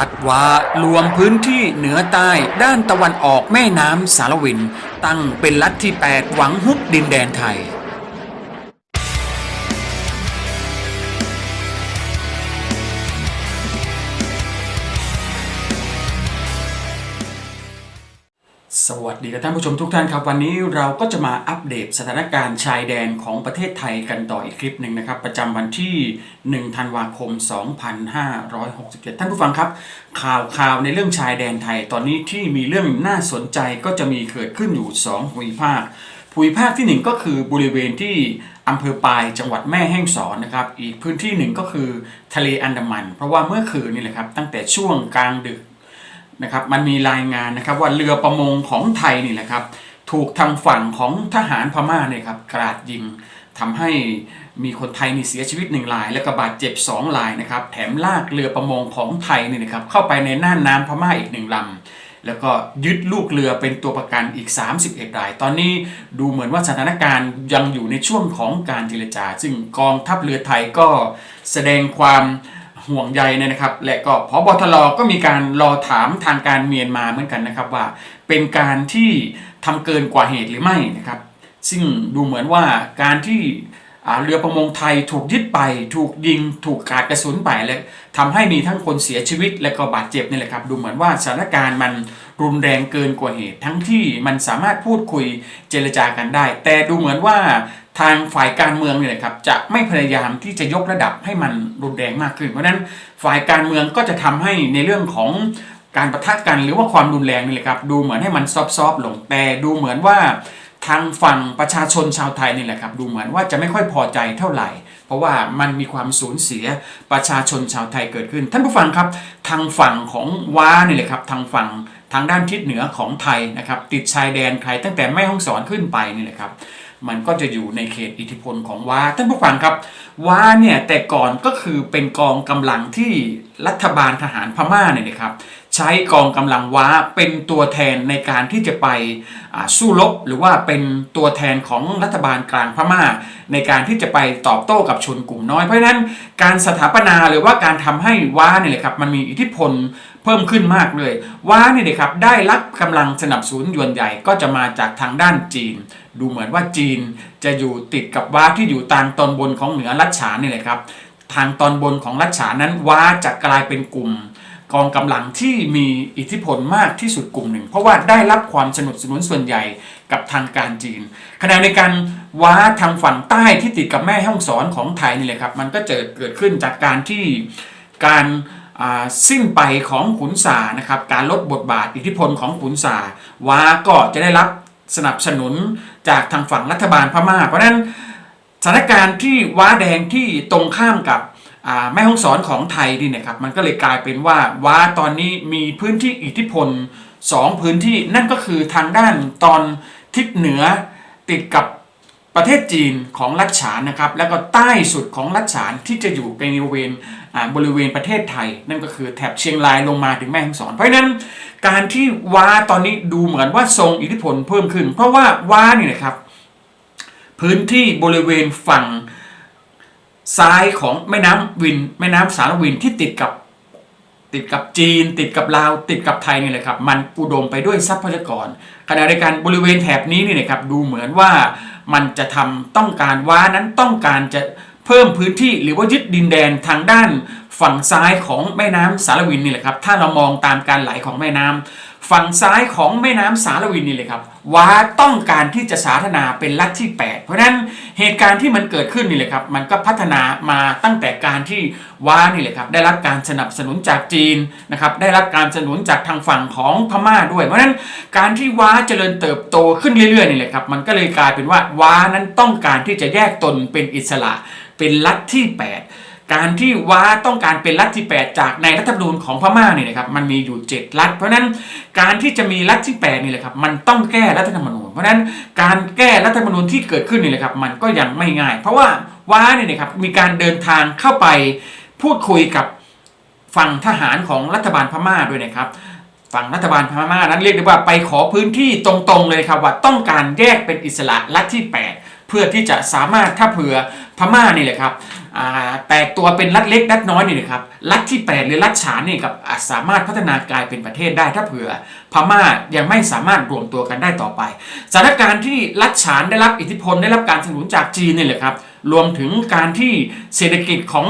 รัฐวารวมพื้นที่เหนือใต้ด้านตะวันออกแม่น้ำสารวิน ตั้งเป็นรัฐที่ 8 หวังฮุบดินแดนไทย สวัสดีกับท่านผู้ชมทุกท่านครับ วันนี้เราก็จะมาอัปเดตสถานการณ์ชายแดนของประเทศไทยกันต่ออีกคลิปหนึ่งนะครับ ประจำวันที่ 1 ธันวาคม 2567 ท่านผู้ฟังครับ ข่าวข่าวในเรื่องชายแดนไทยตอนนี้ที่มีเรื่องน่าสนใจก็จะมีเกิดขึ้นอยู่ 2 ภูมิภาค ภูมิภาคที่ 1 ก็คือบริเวณที่อำเภอปายจังหวัดแม่ฮ่องสอนนะครับอีกพื้นที่หนึ่งก็คือทะเลอันดามัน เพราะว่าเมื่อคืนนี่แหละครับตั้งแต่ช่วงกลางดึก นะครับมันมีรายงานนะครับว่าเรือประมงของไทยนี่แหละครับ ถูกทางฝั่งของทหารพม่าเนี่ยครับกราดยิงทำให้มีคนไทยนี่เสียชีวิตหนึ่งราย และก็บาดเจ็บสองรายนะครับแถมลากเรือประมงของไทยนี่นะครับเข้าไปในน่านน้ำพม่าอีกหนึ่งลำแล้วก็ยึดลูกเรือเป็นตัวประกันอีก 31 ราย ตอนนี้ดูเหมือนว่าสถานการณ์ยังอยู่ในช่วงของการเจรจา ซึ่งกองทัพเรือไทยก็แสดงความ ห่วงใยเนี่ยนะครับ และก็พบทรก็มีการรอถามทางการเมียนมาเหมือนกันนะครับว่า เป็นการที่ทำเกินกว่าเหตุหรือไม่นะครับ ซึ่งดูเหมือนว่าการที่เรือประมงไทยถูกยึดไป ถูกยิง ถูกกาดกระสุนไปและทำให้มีทั้งคนเสียชีวิต และก็บาดเจ็บนี่แหละครับ ดูเหมือนว่าสถานการณ์มันรุนแรงเกินกว่าเหตุ ทั้งที่มันสามารถพูดคุยเจรจากันได้ แต่ดูเหมือนว่า ทางฝ่ายการเมืองเนี่ยนะครับจะไม่พยายามที่จะยกระดับให้มันรุนแรงมากขึ้น เพราะฉะนั้นฝ่ายการเมืองก็จะทำให้ในเรื่องของการประทะกันหรือว่าความรุนแรงนี่แหละครับดูเหมือนให้มันซอฟๆลงแต่ดูเหมือนว่าทางฝั่งประชาชนชาวไทยนี่แหละครับดูเหมือนว่าจะไม่ค่อยพอใจเท่าไหร่ เพราะว่ามันมีความสูญเสียประชาชนชาวไทยเกิดขึ้น ท่านผู้ฟังครับ ทางฝั่งของว้านี่แหละครับทางฝั่งทางด้านทิศเหนือของไทยนะครับติดชายแดนไทยตั้งแต่แม่ฮ่องสอนขึ้นไปนี่แหละครับ มันก็จะอยู่ในเขตอิทธิพลของว้าท่านผู้ฟังครับว้าเนี่ยแต่ก่อนก็คือเป็นกองกำลังที่รัฐบาลทหารพม่าเนี่ยนะครับใช้กองกำลังว้าเป็นตัวแทนในการที่จะไปสู้รบหรือว่าเป็นตัวแทนของรัฐบาลกลางพม่า ในการที่จะไปตอบโต้กับชนกลุ่มน้อยเพราะฉะนั้นการสถาปนาหรือว่าการทำให้ว้าเนี่ยแหละครับมันมีอิทธิพล เพิ่มขึ้นมากเลยว้าเนี่ยนะครับได้รับกำลังสนับสนุนส่วนใหญ่ก็จะมาจากทางด้านจีน ดูเหมือนว่าจีนจะอยู่ติดกับว้าที่อยู่ทางตอนบนของเหนือรัชฉานนี่แหละครับ ทางตอนบนของรัชฉานนั้นว้าจะกลายเป็นกลุ่มกองกำลังที่มีอิทธิพลมากที่สุดกลุ่มหนึ่ง เพราะว่าได้รับความสนับสนุนส่วนใหญ่กับทางการจีนขณะในการว้าทางฝั่งใต้ที่ติดกับแม่ห้องสอนของไทยนี่แหละครับ มันก็เกิดเกิดขึ้นจากการที่การ สิ้นไปของขุนสานะครับการลดบทบาทอิทธิพลของขุนสาวาก็จะได้รับสนับสนุนจากทางฝั่งรัฐบาลพม่า เพราะนั้นสถานการณ์ที่ว้าแดงที่ตรงข้ามกับแม่ห้องสอนของไทยนี่นะครับมันก็เลยกลายเป็นว่าว้าตอนนี้มีพื้นที่อิทธิพลสองพื้นที่นั่นก็คือทางด้านตอนทิศเหนือติดกับ ประเทศจีนของรัชฉานนะครับ แล้วก็ใต้สุดของรัชฉานที่จะอยู่ในบริเวณบริเวณประเทศไทย นั่นก็คือแถบเชียงรายลงมาถึงแม่ฮ่องสอน เพราะฉะนั้นการที่ว้าตอนนี้ดูเหมือนว่าทรงอิทธิพลเพิ่มขึ้น เพราะว่าว้านี่นะครับ พื้นที่บริเวณฝั่งซ้ายของแม่น้ำวิน แม่น้ำสารวินที่ติดกับติดกับจีน ติดกับลาว ติดกับไทยนี่แหละครับ มันอุดมไปด้วยทรัพยากรขณะเดียวกันบริเวณแถบนี้นี่นะครับดูเหมือนว่า มันจะทำต้องการว่านั้นต้องการจะเพิ่มพื้นที่หรือว่ายึดดินแดนทางด้านฝั่งซ้ายของแม่น้ำสารวินนี่แหละครับ ถ้าเรามองตามการไหลของแม่น้ำ ฝั่งซ้ายของแม่น้ำสารวินนี่เลยครับว้าต้องการที่จะสาธนาเป็นรัฐที่ 8 เพราะฉะนั้นเหตุการณ์ที่มันเกิดขึ้นนี่เลยครับมันก็พัฒนามาตั้งแต่การที่ว้านี่เลยครับได้รับการสนับสนุนจากจีนนะครับได้รับการสนับสนุนจากทางฝั่งของพม่าด้วย เพราะฉะนั้นการที่ว้าเจริญเติบโตขึ้นเรื่อยๆนี่เลยครับมันก็เลยกลายเป็นว่าว้านั้นต้องการที่จะแยกตนเป็นอิสระเป็นรัฐที่ 8 การที่ว้าต้องการเป็นรัฐที่ 8 จากในรัฐธรรมนูญของพม่าเนี่ยนะครับมันมีอยู่ 7 รัฐ เพราะนั้นการที่จะมีรัฐที่8นี่แหละครับมันต้องแก้รัฐธรรมนูญ เพราะฉะนั้นการแก้รัฐธรรมนูญที่เกิดขึ้นนี่แหละครับมันก็ยังไม่ง่าย เพราะว่าว้าเนี่ยนะครับมีการเดินทางเข้าไปพูดคุยกับฝั่งทหารของรัฐบาลพม่าด้วยนะครับฝั่งรัฐบาลพม่านั้นเรียกได้ว่าไปขอพื้นที่ตรงๆเลยครับว่าต้องการแยกเป็นอิสระรัฐที่ 8 เพื่อที่จะสามารถถ้าเผื่อพม่านี่แหละครับแตกตัวเป็นรัฐเล็กรัฐน้อยนี่นะครับรัฐที่ 8 หรือรัฐฉานนี่ครับาสามารถพัฒนากลายเป็นประเทศได้ถ้าเผื่อพม่ายังไม่สามารถรวมตัวกันได้ต่อไปสถานการณ์ที่รัฐฉานได้รับอิทธิพลได้รับการสนับสนุนจากจีนนี่แหละครับรวมถึงการที่เศรษฐกิจของ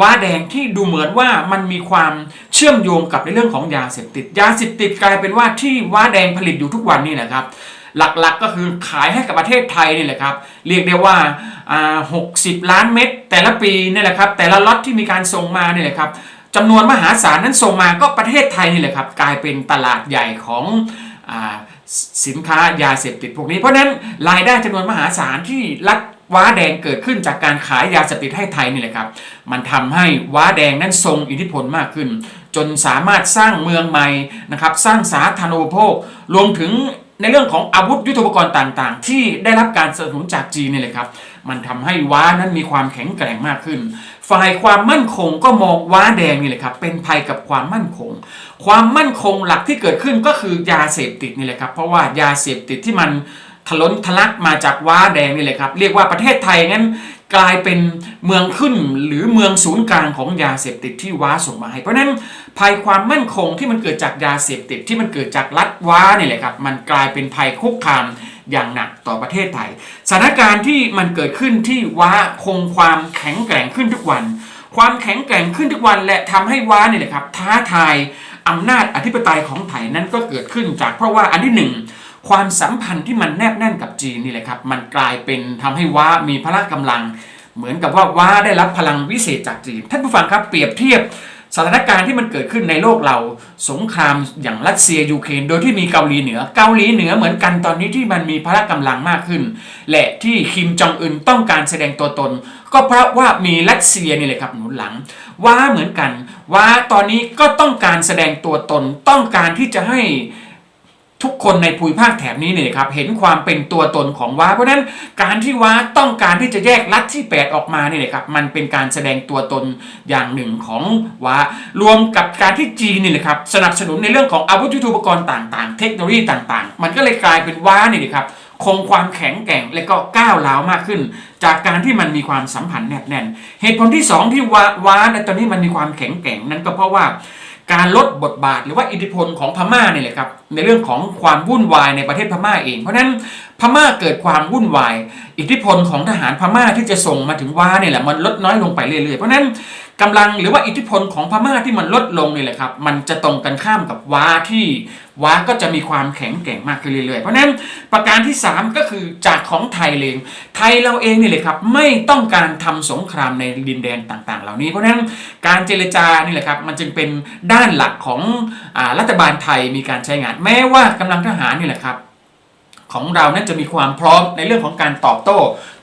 ว้าแดงที่ดูเหมือนว่ามันมีความเชื่อมโยงกับในเรื่องของยาเสพติด ยาเสพติดกลายเป็นว่าที่ว้าแดงผลิตอยู่ทุกวันนี่นะครับ หลักๆก็คือขายให้กับประเทศไทยนี่แหละครับ เรียกได้ว่า60ล้านเม็ดแต่ละปีนี่แหละครับ แต่ละล็อตที่มีการส่งมานี่แหละครับจำนวนมหาศาลนั้นส่งมาก็ประเทศไทยนี่แหละครับกลายเป็นตลาดใหญ่ของอสินค้ายาเสพติดพวกนี้ เพราะฉะนั้นรายได้จำนวนมหาศาลที่รัฐว้าแดงเกิดขึ้นจากการขายยาเสพติดให้ไทยนี่แหละครับ มันทำให้ว้าแดงนั้นทรงอิทธิพลมากขึ้น จนสามารถสร้างเมืองใหม่นะครับ สร้างสาธารณูปโภครวมถึง ในเรื่องของอาวุธยุทโธปกรณ์ต่างๆ ที่ได้รับการสนับสนุนจากจีนนี่แหละครับ มันทำให้ว้านั้นมีความแข็งแกร่งมากขึ้น ฝ่ายความมั่นคงก็มองว้าแดงนี่แหละครับ เป็นภัยกับความมั่นคง ความมั่นคงหลักที่เกิดขึ้นก็คือยาเสพติดนี่แหละครับ เพราะว่ายาเสพติดที่มันทะล้นทะลักมาจากว้าแดงนี่แหละครับ เรียกว่าประเทศไทยงั้น กลายเป็นเมืองขึ้นหรือเมืองศูนย์กลางของยาเสพติดที่ว้าส่งมาให้ เพราะฉะนั้นภัยความมั่นคงที่มันเกิดจากยาเสพติดที่มันเกิดจากรัฐว้าเนี่ยแหละครับมันกลายเป็นภัยคุกคามอย่างหนักต่อประเทศไทยสถานการณ์ที่มันเกิดขึ้นที่ว้าคงความแข็งแกร่งขึ้นทุกวัน ความแข็งแกร่งขึ้นทุกวันและทำให้ว้าเนี่ยแหละครับท้าทายอำนาจอธิปไตยของไทยนั้นก็เกิดขึ้นจากเพราะว่าอันที่หนึ่ง ความสัมพันธ์ที่มันแนบแน่นกับจีนนี่แหละครับ มันกลายเป็นทำให้ว้ามีพละกำลัง เหมือนกับว่าว้าได้รับพลังวิเศษจากจีน ท่านผู้ฟังครับเปรียบเทียบสถานการณ์ที่มันเกิดขึ้นในโลกเราสงครามอย่างรัสเซียยูเครนโดยที่มีเกาหลีเหนือ เกาหลีเหนือเหมือนกันตอนนี้ที่มันมีพละกำลังมากขึ้น และที่คิมจองอึนต้องการแสดงตัวตน ก็เพราะว่ามีรัสเซียนี่แหละครับหนุนหลัง ว่าเหมือนกัน ว่าตอนนี้ก็ต้องการแสดงตัวตนต้องการที่จะให้ ทุกคนในภูมิภาคแถบนี้เนี่ยครับเห็นความเป็นตัวตนของว้า เพราะฉะนั้นการที่ว้าต้องการที่จะแยกรัฐที่8ออกมาเนี่ยครับมันเป็นการแสดงตัวตนอย่างหนึ่งของว้ารวมกับการที่จีนเนี่แหละครับสนับสนุนในเรื่องของอาวุธยุทโธปกรณ์ต่างๆ เทคโนโลยีต่างๆ มันก็เลยกลายเป็นว้าเนี่นะครับคงความแข็งแกร่งและก็ก้าวร้าวมากขึ้น จากการที่มันมีความสัมพันธ์แนบแน่น เหตุผลที่สองที่ว้าว้าในตอนนี้มันมีความแข็งแกร่งนั้นก็เพราะว่า การลดบทบาทหรือว่าอิทธิพลของพม่าเนี่ยแหละครับในเรื่องของความวุ่นวายในประเทศพม่าเอง เพราะฉะนั้นพม่าเกิดความวุ่นวาย อิทธิพลของทหารพม่าที่จะส่งมาถึงว้าเนี่ยแหละมันลดน้อยลงไปเรื่อยๆเพราะฉะนั้น กำลังหรือว่าอิทธิพลของพม่าที่มันลดลงนี่แหละครับ มันจะตรงกันข้ามกับว้าที่ว้าก็จะมีความแข็งแกร่งมากขึ้นเรื่อยๆ เพราะฉะนั้นประการที่ 3 ก็คือจากของไทยเอง ไทยเราเองนี่แหละครับไม่ต้องการทำสงครามในดินแดนต่างๆ เหล่านี้ เพราะฉะนั้นการเจรจานี่แหละครับมันจึงเป็นด้านหลักของอรัฐบาลไทยมีการใช้งาน แม้ว่ากำลังทหารนี่แหละครับ ของเรานั้นจะมีความพร้อมในเรื่องของการตอบโต้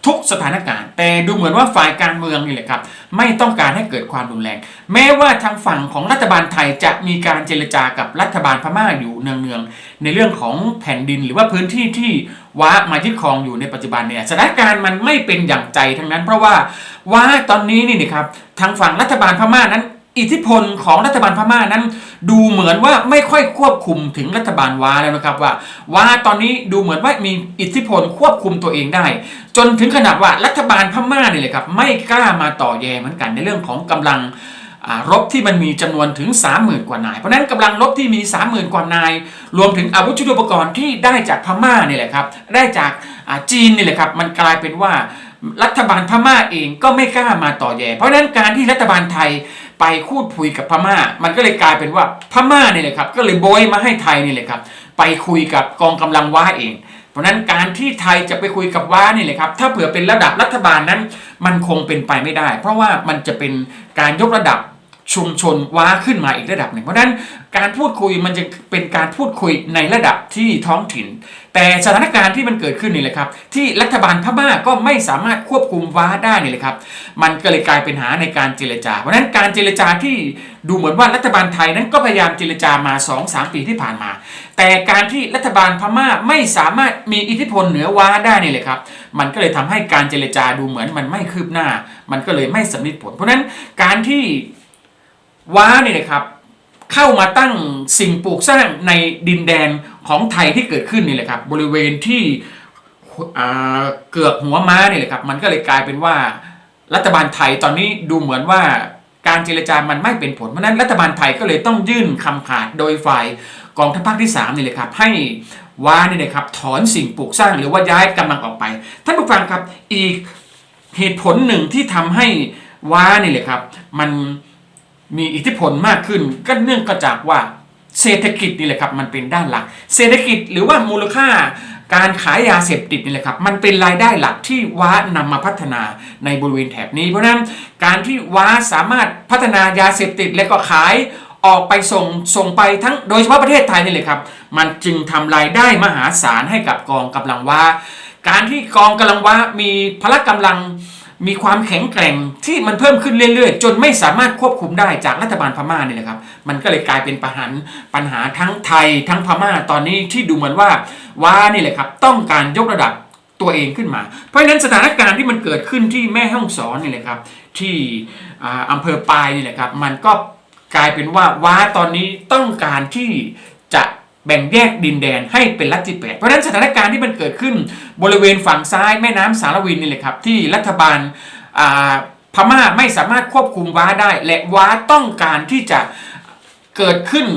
ทุกสถานการณ์ แต่ดูเหมือนว่าฝ่ายการเมืองนี่แหละครับ ไม่ต้องการให้เกิดความรุนแรง แม้ว่าทางฝั่งของรัฐบาลไทยจะมีการเจรจากับรัฐบาลพม่าอยู่เนืองๆในเรื่องของแผ่นดินหรือว่าพื้นที่ที่ว้ามายึดครองอยู่ในปัจจุบันเนี่ยสถานการณ์มันไม่เป็นอย่างใจทั้งนั้น เพราะว่าว้าตอนนี้นี่นะครับทางฝั่งรัฐบาลพม่านั้น อิทธิพลของรัฐบาลพม่านั้น ดูเหมือนว่าไม่ค่อยควบคุมถึงรัฐบาลว้าแล้วนะครับว่าว้าตอนนี้ดูเหมือนว่ามีอิทธิพลควบคุมตัวเองได้ จนถึงขนาดว่ารัฐบาลพม่าเนี่ยเลยครับไม่กล้ามาต่อแยเหมือนกันในเรื่องของกำลังรบที่มันมีจำนวนถึง 30,000 กว่านาย เพราะฉะนั้นกำลังรบที่มี 30,000 กว่านาย รวมถึงอาวุธยุทโธปกรณ์ที่ได้จากพม่านี่แหละครับ ได้จากจีนนี่แหละครับ มันกลายเป็นว่ารัฐบาลพม่าเองก็ไม่กล้ามาต่อแย่ เพราะฉะนั้นการที่รัฐบาลไทย ไปคูดคุยกับพม่า มันก็เลยกลายเป็นว่าพม่าเนี่ยแหละครับ ก็เลยโบยมาให้ไทยนี่แหละครับ ไปคุยกับกองกำลังว้าเอง เพราะฉะนั้นการที่ไทยจะไปคุยกับว้านี่แหละครับ ถ้าเผื่อเป็นระดับรัฐบาลนั้น มันคงเป็นไปไม่ได้ เพราะว่ามันจะเป็นการยกระดับ ชุมชนว้าขึ้นมาอีกระดับหนึ่งเพราะฉะนั้นการพูดคุยมันจะเป็นการพูดคุยในระดับที่ท้องถิ่น แต่สถานการณ์ที่มันเกิดขึ้นนี่แหละครับ ที่รัฐบาลพม่าก็ไม่สามารถควบคุมว้าได้นี่แหละครับ มันก็เลยกลายเป็นหาในการเจรจา เพราะฉะนั้นการเจรจาที่ดูเหมือนว่ารัฐบาลไทยนั้นก็พยายามเจรจามา 2-3 ปีที่ผ่านมา แต่การที่รัฐบาลพม่าไม่สามารถมีอิทธิพลเหนือว้าได้นี่เลยครับ มันก็เลยทำให้การเจรจาดูเหมือนมันไม่คืบหน้า มันก็เลยไม่สำเร็จผล เพราะฉะนั้นการที่ ว้าเนี่ยนะครับเข้ามาตั้งสิ่งปลูกสร้างในดินแดนของไทยที่เกิดขึ้นนี่แหละครับ บริเวณที่เกือกหัวม้าเนี่ยแหละครับ มันก็เลยกลายเป็นว่ารัฐบาลไทยตอนนี้ดูเหมือนว่าการเจรจามันไม่เป็นผลเพราะนั้นรัฐบาลไทยก็เลยต้องยื่นคำขาดโดยฝ่ายกองทัพภาคที่3นี่เลยครับ ให้ว้าเนี่ยนะครับถอนสิ่งปลูกสร้างหรือว่าย้ายกำลังออกไป ท่านผู้ฟังครับอีกเหตุผลหนึ่งที่ทำให้ว้านี่เลยครับ มัน มีอิทธิพลมากขึ้น ก็เนื่องก็จากว่าเศรษฐกิจนี่แหละครับมันเป็นด้านหลัก เศรษฐกิจหรือว่ามูลค่าการขายยาเสพติดนี่แหละครับ มันเป็นรายได้หลักที่ว้านำมาพัฒนาในบริเวณแถบนี้ เพราะฉะนั้นการที่ว้าสามารถพัฒนายาเสพติดและก็ขายออกไปส่งส่งไปทั้งโดยเฉพาะประเทศไทยนี่เลยครับ มันจึงทำรายได้มหาศาลให้กับกองกำลังว้า การที่กองกำลังว้ามีพละกำลัง มีความแข็งแกร่งที่มันเพิ่มขึ้นเรื่อยๆ จนไม่สามารถควบคุมได้จากรัฐบาลพม่าเนี่ยแหละครับ มันก็เลยกลายเป็นปัญหาปัญหาทั้งไทยทั้งพม่าตอนนี้ที่ดูเหมือนว่าว่านี่แหละครับต้องการยกระดับตัวเองขึ้นมา เพราะฉะนั้นสถานการณ์ที่มันเกิดขึ้นที่แม่ฮ่องสอนนี่แหละครับ ที่อ่าอำเภอปายนี่แหละครับ มันก็กลายเป็นว่าว้าตอนนี้ต้องการที่ แบ่งแยกดินแดนให้เป็นรัฐที่แปดเพราะฉะนั้นสถานการณ์ที่มันเกิดขึ้น บริเวณฝั่งซ้ายแม่น้ำสารวินนี่แหละครับ ที่รัฐบาลพม่าไม่สามารถควบคุมว้าได้ และว้าต้องการที่จะ เกิดขึ้น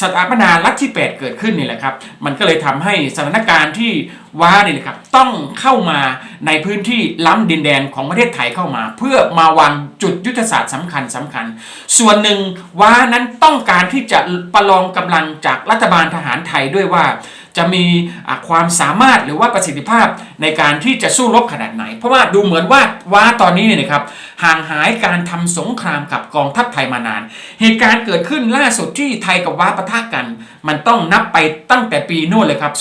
สถาปนารัฐที่ 8 เกิดขึ้นนี่แหละครับ มันก็เลยทำให้สถานการณ์ที่ว้านี่ยนะครับต้องเข้ามาในพื้นที่ล้ำดินแดนของประเทศไทยเข้ามา เพื่อมาวางจุดยุทธศาสตร์สำคัญสำคัญ ส่วนหนึ่งว้านั้นต้องการที่จะประลองกำลังจากรัฐบาลทหารไทยด้วยว่า จะมีะความสามารถหรือว่าประสิทธิภาพในการที่จะสู้รบขนาดไหน เพราะว่าดูเหมือนว่าว่าตอนนี้เนี่ยนะครับห่างหายการทำสงครามกับกองทัพไทยมานาน เหตุการณ์เกิดขึ้นล่าสุดที่ไทยกับว้าปะทะกัน มันต้องนับไปตั้งแต่ปีโน่นเลยครับ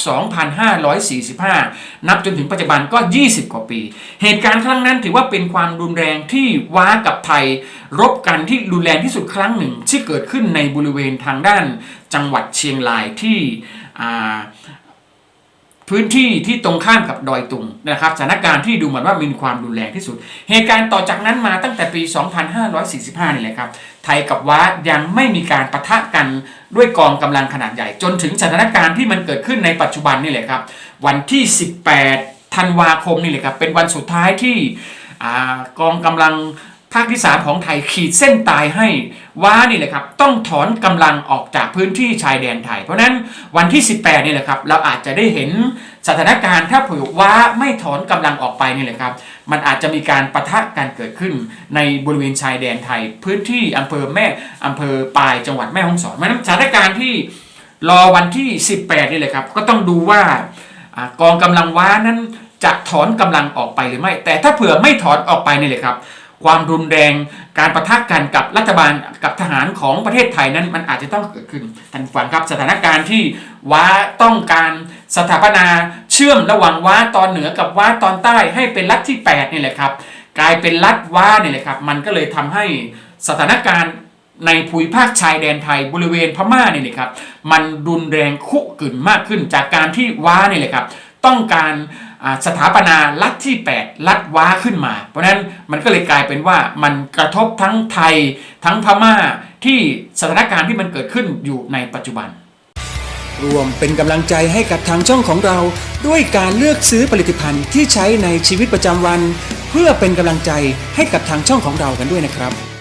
2545 นับจนถึงปัจจุบันก็ 20 กว่าปี เหตุการณ์ครั้งนั้นถือว่าเป็นความรุนแรงที่ว้ากับไทย รบกันที่รุนแรงที่สุดครั้งหนึ่งที่เกิดขึ้นในบริเวณทางด้านจังหวัดเชียงรายที่พื้นที่ที่ตรงข้ามกับดอยตุงนะครับสถานการณ์ที่ดูเหมือนว่ามีความรุนแรงที่สุด เหตุการณ์ต่อจากนั้นมาตั้งแต่ปี 2545 นี่แหละครับ ไทยกับว้ายังไม่มีการปะทะกันด้วยกองกำลังขนาดใหญ่ จนถึงสถานการณ์ที่มันเกิดขึ้นในปัจจุบันนี่แหละครับ วันที่ 18 ธันวาคมนี่แหละครับ เป็นวันสุดท้ายที่อกองกำลัง ภาคที่ 3 ของไทยขีดเส้นตายให้ว่านี่แหละครับต้องถอนกำลังออกจากพื้นที่ชายแดนไทย เพราะฉะนั้นวันที่ 18นี่แหละครับเราอาจจะได้เห็นสถานการณ์ถ้าเผื่อว่าไม่ถอนกำลังออกไปนี่แหละครับ มันอาจจะมีการปะทะกันเกิดขึ้นในบริเวณชายแดนไทย พื้นที่อำเภอแม่อำเภอปลายจังหวัดแม่ฮ่องสอนเพราะฉะนั้นสถานการณ์ที่รอวันที่ 18นี่แหละครับ ก็ต้องดูว่ากองกำลังว้านั้นจะถอนกำลังออกไปหรือไม่ แต่ถ้าเผื่อไม่ถอนออกไปนี่เลยครับ ความรุนแรงการประทะกกันกับรัฐบาลกับทหารของประเทศไทยนั้นมันอาจจะต้องเกิดขึ้นท่านฟังครับสถานการณ์ที่ว้าต้องการสถาปนาเชื่อมระหว่างว้าตอนเหนือกับว้าตอนใต้ให้เป็นรัฐที่8นี่แหละครับกลายเป็นรัฐว้านี่แหละครับ มันก็เลยทำให้สถานการณ์ในภูมิภาคชายแดนไทยบริเวณพม่าเนี่ยนะครับ มันรุนแรงคุกกึ่นมากขึ้นจากการที่ว้าเนี่ยแหละครับ ต้องการ สถาปนารัฐที่ 8 รัฐว้าขึ้นมา เพราะฉะนั้นมันก็เลยกลายเป็นว่ามันกระทบทั้งไทยทั้งพม่าที่สถานการณ์ที่มันเกิดขึ้นอยู่ในปัจจุบัน รวมเป็นกำลังใจให้กับทางช่องของเรา ด้วยการเลือกซื้อผลิตภัณฑ์ที่ใช้ในชีวิตประจำวัน เพื่อเป็นกำลังใจให้กับทางช่องของเรากันด้วยนะครับ